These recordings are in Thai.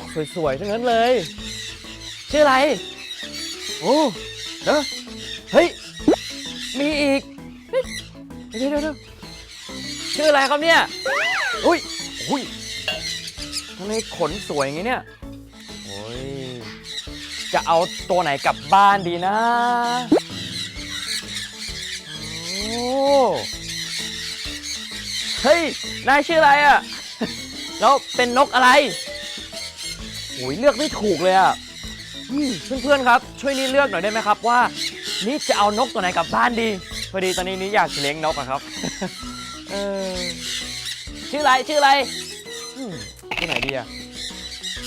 กสวยๆทั้งนั้นเลย ชื่ออะไร โอ้เนอะเฮ้ย มีอีกเฮ้ยเดี๋ยวเดี๋ยวเดี๋ยวชื่ออะไรครับเนี่ย อุ้ยอุ้ยทำไมขนสวยอย่างงี้เนี่ย โอ้ย จะเอาตัวไหนกลับบ้านดีนะ โอ้เฮ้ย นายชื่ออะไรอะแล้วเป็นนกอะไร โอ้ยเลือกไม่ถูกเลยอะอืมเพื่อนๆครับ ช่วยนี่เลือกหน่อยได้ไหมครับว่า นี่จะเอานกตัวไหนกลับบ้านดี พอดีตอนนี้นี่อยากเลี้ยงนกอะครับเออชื่ออะไรชื่ออะไรอืมชื่อไหนดีอะ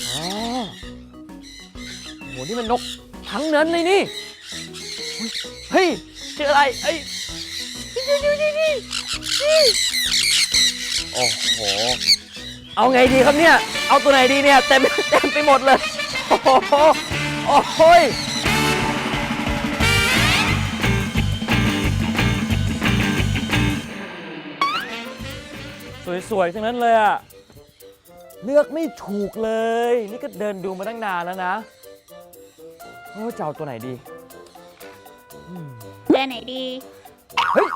อ๋อโหนี่มันนกทั้งนั้นเลยนี่เฮ้ยชื่ออะไรเอ้ยนี่นี่นี่โอ้โห เอาไงดีครับเนี่ย เอาตัวไหนดีเนี่ยเต็มเต็มไปหมดเลย โอ้โหโอ้โหยสวยๆทั้งนั้นเลยอะเลือกไม่ถูกเลย นี่ก็เดินดูมาตั้งนานแล้วนะโอ้จะเอาตัวไหนดีอืมเจอไหนดี เฮ้ย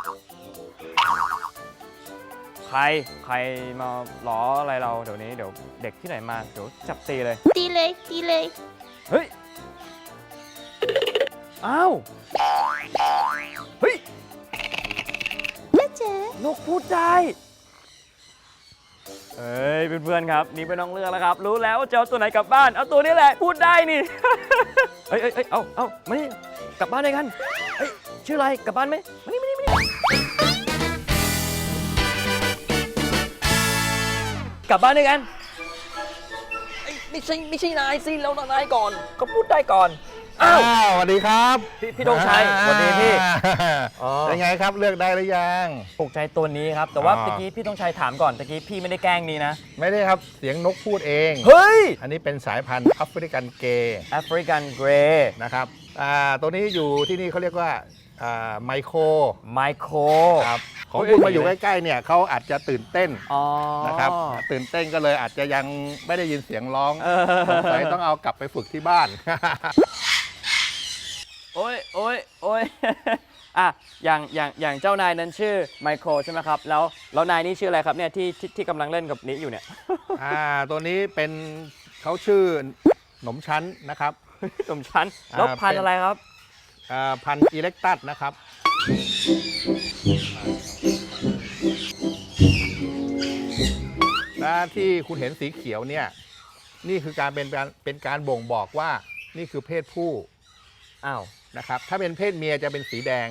ใครใครมาล้ออะไรเราเดี๋ยวนี้เดี๋ยวเด็กที่ไหนมาเดี๋ยวจับตีเลย ตีเลยตีเลย เฮ้ย อ้าว เฮ้ยเจ๊เจ๊นกพูดได้เอ้ยเพื่อนๆครับนี่เป็นน้องเลือกแล้วครับ รู้แล้วว่าจะเอาตัวไหนกลับบ้าน เอาตัวนี้แหละพูดได้นี่ เอ้ยเอ้ยเอ้ยเอาเอามานี่กลับบ้านได้กันเฮ้ยชื่ออะไรกลับบ้านไหมมานี่มา กลับบ้านด้วยกันเอ้ยไม่ใช่ไม่ใช่นายสิเรานายก่อนก็พูดได้ก่อน อ้าวสวัสดีครับพี่พี่ธงชัยสวัสดีพี่อ๋อ เป็นไงครับเลือกได้หรือยังถูกใจตัวนี้ครับ แต่ว่าอ๋อ ตะกี้พี่ต้องชัยถามก่อนตะกี้พี่ไม่ได้แกล้งนี้นะ ไม่ได้ครับเสียงนกพูดเอง เฮ้ย อันนี้เป็นสายพันธุ์แอฟริกันเกย์แอฟริกันเกรย์นะครับอ่าตัวนี้อยู่ที่นี่เขาเรียกว่าไมโครไมโครครับ ของเฮ้ยคุณมาอยู่ใกล้ๆเนี่ยเขาอาจจะตื่นเต้นอ๋อ นะครับตื่นเต้นก็เลยอาจจะยังไม่ได้ยินเสียงร้องเออ สงสัยต้องเอากลับไปฝึกที่บ้าน โอ้ยโอ้ยโอ้ย อะอย่างอย่างอย่างเจ้านายนั้นชื่อไมโครใช่ไหมครับ แล้วแล้วนายนี่ชื่ออะไรครับเนี่ยที่ที่ที่กำลังเล่นกับนี้อยู่เนี่ย อ่าตัวนี้เป็นเขาชื่อหนมชั้นนะครับ สมชั้นแล้วอ่าพันธุ์เป็นอะไรครับ อ่าพันธุ์อิเล็กตัสนะครับ และที่คุณเห็นสีเขียวเนี่ย นี่คือการเป็นการเป็นการบ่งบอกว่านี่คือเพศผู้อ้าวนะครับ ถ้าเป็นเพศเมียจะเป็นสีแดง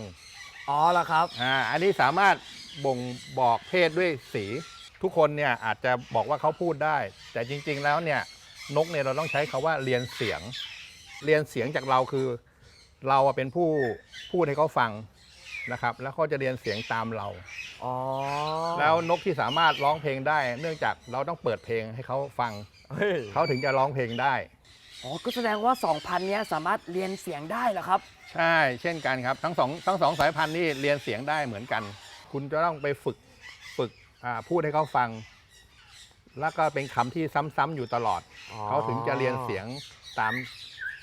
อ๋อแล้วครับอ่าอันนี้สามารถบ่งบอกเพศด้วยสี ทุกคนเนี่ยอาจจะบอกว่าเขาพูดได้ แต่จริง ๆ แล้วเนี่ยนกเนี่ยเราต้องใช้คาว่าเรียนเสียง เรียนเสียงจากเราคือ เราอะเป็นผู้พูดให้เขาฟัง นะครับ แล้วเขาจะเรียนเสียงตามเรา อ๋อแล้วนกที่สามารถร้องเพลงได้ เนื่องจากเราต้องเปิดเพลงให้เขาฟังเฮ้ยเขาถึงจะร้องเพลงได้ อ๋อก็แสดงว่า 2,000 เนี้ยสามารถเรียนเสียงได้เหรอครับ ใช่ เช่นกันครับทั้งสองทั้งสองสายพันธุ์นี่เรียนเสียงได้เหมือนกัน คุณจะต้องไปฝึกฝึกอ่าพูดให้เขาฟัง แล้วก็เป็นคำที่ซ้ำๆอยู่ตลอด อ๋อ เขาถึงจะเรียนเสียงตาม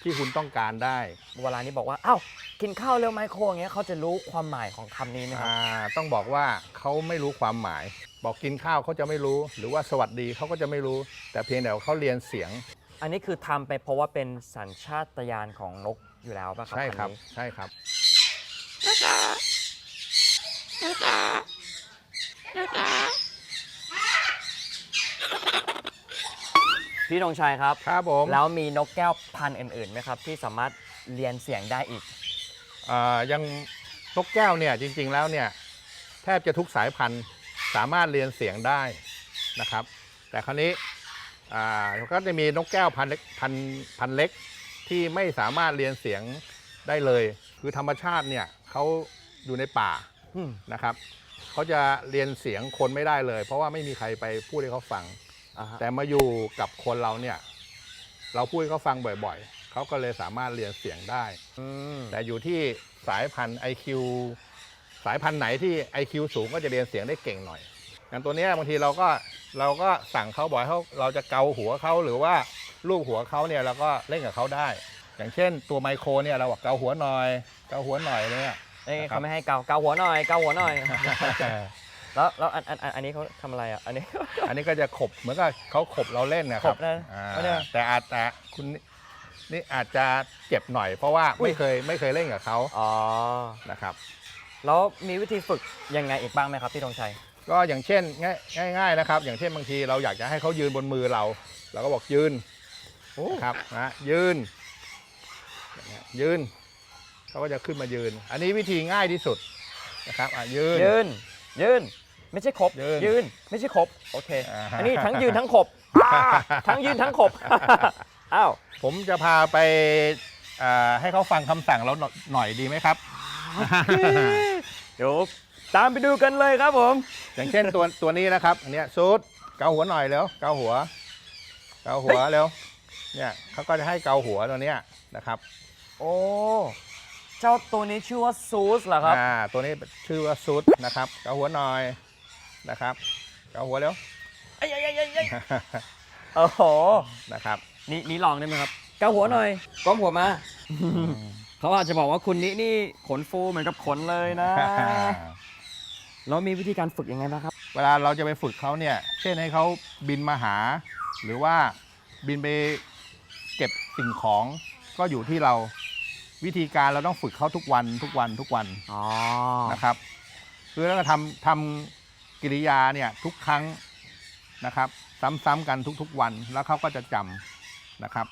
ที่คุณต้องการได้เวลานี้บอกว่าอ้าวกินข้าวเร็วไมโครอย่างเงี้ยเขาจะรู้ความหมายของคำนี้ไหมครับ อ่าต้องบอกว่าเขาไม่รู้ความหมาย บอกกินข้าวเขาจะไม่รู้ หรือว่าสวัสดีเขาก็จะไม่รู้ แต่เพียงแต่ว่าเขาเรียนเสียงอันนี้คือทำไปเพราะว่าเป็นสัญชาตญาณของนกอยู่แล้วป่ะครับใช่ครับ อันนี้ใช่ครับ พี่ธงชัยครับ ครับผมแล้วมีนกแก้วพันธุ์อื่นๆไหมครับ ที่สามารถเรียนเสียงได้อีก อ่ายังนกแก้วเนี่ยจริงๆแล้วเนี่ยแทบจะทุกสายพันธุ์สามารถเรียนเสียงได้นะครับ แต่คราวนี้อ่าก็จะมีนกแก้วพันธุ์เล็กพันธุ์พันธุ์เล็กที่ไม่สามารถเรียนเสียงได้เลย คือธรรมชาติเนี่ยเขาอยู่ในป่าอืม นะครับเขาจะเรียนเสียงคนไม่ได้เลย เพราะว่าไม่มีใครไปพูดให้เขาฟัง อ่าฮะ แต่มาอยู่กับคนเราเนี่ย เราพูดให้เขาฟังบ่อยๆ เขาก็เลยสามารถเรียนเสียงได้ อืมแต่อยู่ที่สายพันธุ์ IQ สายพันธุ์ไหนที่ IQ สูงก็จะเรียนเสียงได้เก่งหน่อย อย่างตัวเนี้ยบางทีเราก็เราก็สั่งเขาบอกให้เขาเราจะเกาหัวเขาหรือว่าลูบหัวเขาเนี่ยเราก็เล่นกับเขาได้ อย่างเช่น ตัวไมโครเนี่ยเราบอกเกาหัวหน่อย เกาหัวหน่อยเนี่ย เอ้ยนะครับ เขาไม่ให้เกาเกาหัวหน่อยเกาหัวหน่อย แล้วแล้วอันอันอันอันนี้เขาทำอะไรอะ อันนี้ อันนี้ก็จะขบเหมือนกับเขาขบเราเล่นนะครับขบนะอ่าไม่ได้แต่อาจแต่คุณนี่นี่อาจจะเจ็บหน่อย เพราะว่าอุ๊ย ไม่เคยไม่เคยเล่นกับเขาอ๋อ นะครับ แล้วมีวิธีฝึกยังไงอีกบ้างไหมครับพี่ธงชัย ก็อย่างเช่นง่ายง่ายๆนะครับ อย่างเช่นบางทีเราอยากจะให้เขายืนบนมือเรา เราก็บอกยืนนะครับนะยืนอย่างเงี้ยยืนเขาก็จะขึ้นมายืน อันนี้วิธีง่ายที่สุดนะครับอะยืนยืน ยืน ไม่ใช่ขบ ยืนยืน ไม่ใช่ขบ โอเค อ่าฮะอันนี้ทั้งยืนทั้งขบอ่าทั้งยืนทั้งขบ อ้าว ผมจะพาไปอ่าให้เขาฟังคำสั่งเราหน่อยหน่อยดีไหมครับ เดี๋ยวตามไปดูกันเลยครับผม อย่างเช่นตัวตัวนี้นะครับอันเนี้ยซูดเกาหัวหน่อยแล้วเกาหัว เกาหัวแล้วเนี่ยเขาก็จะให้เกาหัวตัวเนี้ยนะครับโอ้ เจ้าตัวนี้ชื่อว่าซูสเหรอครับ อ่าตัวนี้ชื่อว่าซูดนะครับ เกาหัวหน่อย นะครับเกาหัวแล้วเอ้ยเอ้ยเอ้ยเอ้ยเอ้ยโอ้โห นะครับนี่นี่ลองได้ไหมครับ เกาหัวหน่อย ก้มหัวมา เขาอาจจะบอกว่าคุณนี้นี่ขนฟูเหมือนกับขนเลยนะ แล้วมีวิธีการฝึกยังไงบ้างครับ เวลาเราจะไปฝึกเขาเนี่ย เช่นให้เขาบินมาหา หรือว่าบินไปเก็บสิ่งของก็อยู่ที่เราวิธีการเราต้องฝึกเขาทุกวันทุกวันทุกวันอ๋อ นะครับคือแล้วก็ทำทำ กิริยาเนี่ยทุกครั้งนะครับ ซ้ำๆกันทุกๆวันแล้วเขาก็จะจำนะครับ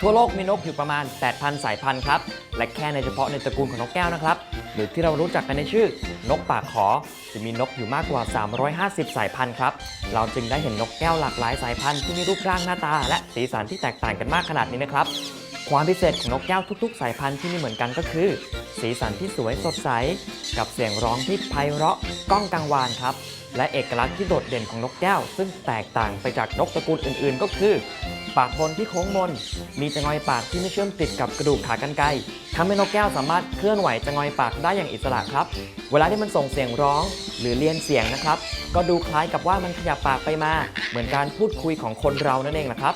ทั่วโลกมีนกอยู่ประมาณ 8,000 สายพันธุ์ครับ และแค่ในเฉพาะในตระกูลของนกแก้วนะครับ หรือที่เรารู้จักกันในชื่อ นกปากขอ จะมีนกอยู่มากกว่า 350 สายพันธุ์ครับ เราจึงได้เห็นนกแก้วหลากหลายสายพันธุ์ที่มีรูปร่างหน้าตา และสีสันที่แตกต่างกันมากขนาดนี้นะครับ ความพิเศษของนกแก้วทุกๆ สายพันธุ์ที่ไม่เหมือนกันก็คือ สีสันที่สวยสดใส กับเสียงร้องที่ไพเราะก้องกังวานครับ และเอกลักษณ์ที่โดดเด่นของนกแก้ว ซึ่งแตกต่างไปจากนกตระกูลอื่นๆ ก็คือ ปากบนที่โค้งมน มีจงอยปากที่ไม่เชื่อมติดกับกระดูกขากรรไกรทำให้นกแก้วสามารถเคลื่อนไหวจงอยปากได้อย่างอิสระครับ เวลาที่มันส่งเสียงร้อง หรือเรียนเสียงนะครับ ก็ดูคล้ายกับว่ามันขยับปากไปมา เหมือนการพูดคุยของคนเรานั่นเองนะครับ